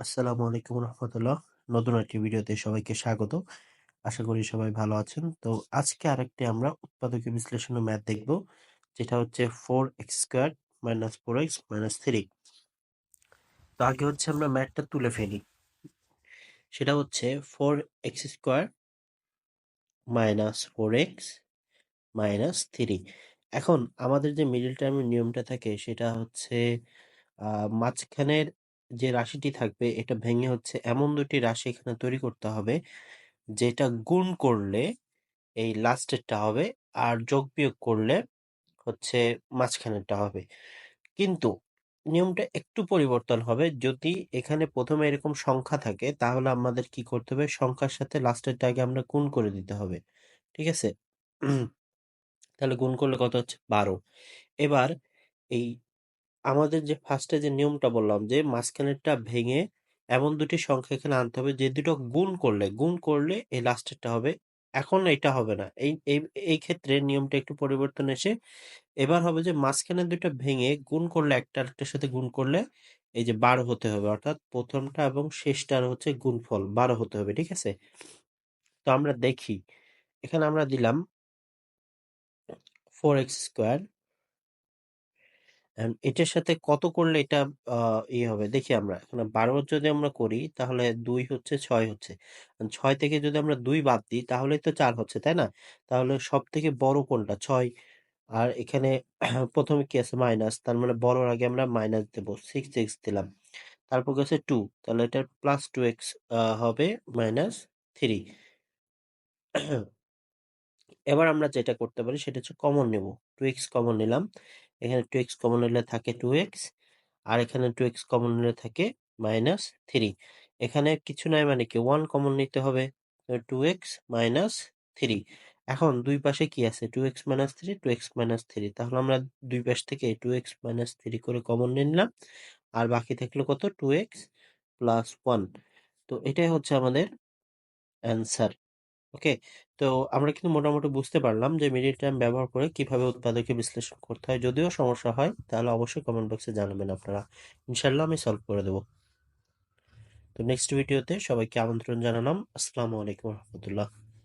আসসালামু আলাইকুম রহমতুল্লাহ। নতুন একটি ভিডিওতে সবাইকে স্বাগত। আশা করি সবাই ভালো আছেন। তো আজকে আরেকটি আমরা উৎপাদকীয় বিশ্লেষণ ম্যাথ দেখব, যেটা হচ্ছে four x square minus four x minus three. তো আগে হচ্ছে আমরা ম্যাথটা তুলে ফেলি। সেটা হচ্ছে four x square minus four x minus three. এখন আমাদের যে মিডিল টার্মের নিয়মটা থাকে, সেটা হচ্ছে মাঝখানের যে রাশিটি থাকবে, এটা ভেঙে হচ্ছে এমন দুটি রাশি এখানে তৈরি করতে হবে, যেটা গুণ করলে এই লাস্টেরটা হবে আর যোগ বিয়োগ করলে হচ্ছে মাঝখানেরটা হবে। কিন্তু নিয়মটা একটু পরিবর্তন হবে, যদি এখানে প্রথমে এরকম সংখ্যা থাকে, তাহলে আমাদের কি করতে হবে? সংখ্যার সাথে লাস্টেরটা আগে আমরা গুণ করে দিতে হবে, ঠিক আছে? তাহলে গুণ করলে কত হচ্ছে? বারো। এবার এই আমাদের যে ফার্স্টে যে নিয়মটা বললাম যে, মাঝখানেরটা ভেঙে এমন দুটি সংখ্যা এখানে আনতে হবে যে দুটো গুণ করলে গুণ করলে এই লাস্টেরটা হবে। এখন এটা হবে না। এই এই ক্ষেত্রে নিয়মটা একটু পরিবর্তন এসে এবার হবে যে মাঝখানে দুটো ভেঙে গুণ করলে একটা আরেকটার সাথে গুণ করলে এই যে বারো হতে হবে। অর্থাৎ প্রথমটা এবং শেষটার হচ্ছে গুণফল বারো হতে হবে, ঠিক আছে? তো আমরা দেখি। এখানে আমরা দিলাম ফোর এক্স স্কোয়ার এটার সাথে কত করলে এটা আহ, ইয়ে হবে? দেখি আমরা। এখানে বারো যদি আমরা করি তাহলে দুই হচ্ছে ছয় হচ্ছে। ছয় থেকে যদি আমরা দুই বাদ দিই তাহলে তো চার হচ্ছে তাই না? তাহলে সব থেকে বড় কোনটা? ছয়। আর এখানে প্রথমে কি আছে? মাইনাস। তার মানে বড়র আগে আমরা মাইনাস দেবো। সিক্স এক্স দিলাম। তারপর কি আছে? টু তাহলে এটা প্লাস টু এক্স হবে মাইনাস থ্রি এবার আমরা যেটা করতে পারি সেটা হচ্ছে কমন নেব। টু এক্স কমন নিলাম। এখানে টু এক্স কমন নিলে থাকে টু এক্স আর এখানে টু এক্স কমন নিলে থাকে মাইনাস থ্রি এখানে কিছু নাই মানে কি ওয়ান কমন নিতে হবে টু এক্স মাইনাস থ্রি এখন দুই পাশে কি আছে? Two x minus three two x minus three তাহলে আমরা দুই পাশ থেকে টু এক্স মাইনাস থ্রি করে কমন নিয়ে নিলাম, আর বাকি থাকল কত? টু এক্স প্লাস ওয়ান তো এটাই হচ্ছে আমাদের অ্যান্সার ওকে? তো আমরা কিন্তু মোটামুটি বুঝতে পারলাম যে মিডিল টার্ম ব্যবহার করে কীভাবে উৎপাদকে বিশ্লেষণ করতে হয়। যদিও সমস্যা হয়, তাহলে অবশ্যই কমেন্ট বক্সে জানাবেন আপনারা। ইনশাল্লাহ আমি সলভ করে দেবো। তো নেক্সট ভিডিওতে সবাইকে আমন্ত্রণ জানালাম। আসসালামু আলাইকুম রহমতুল্লাহ।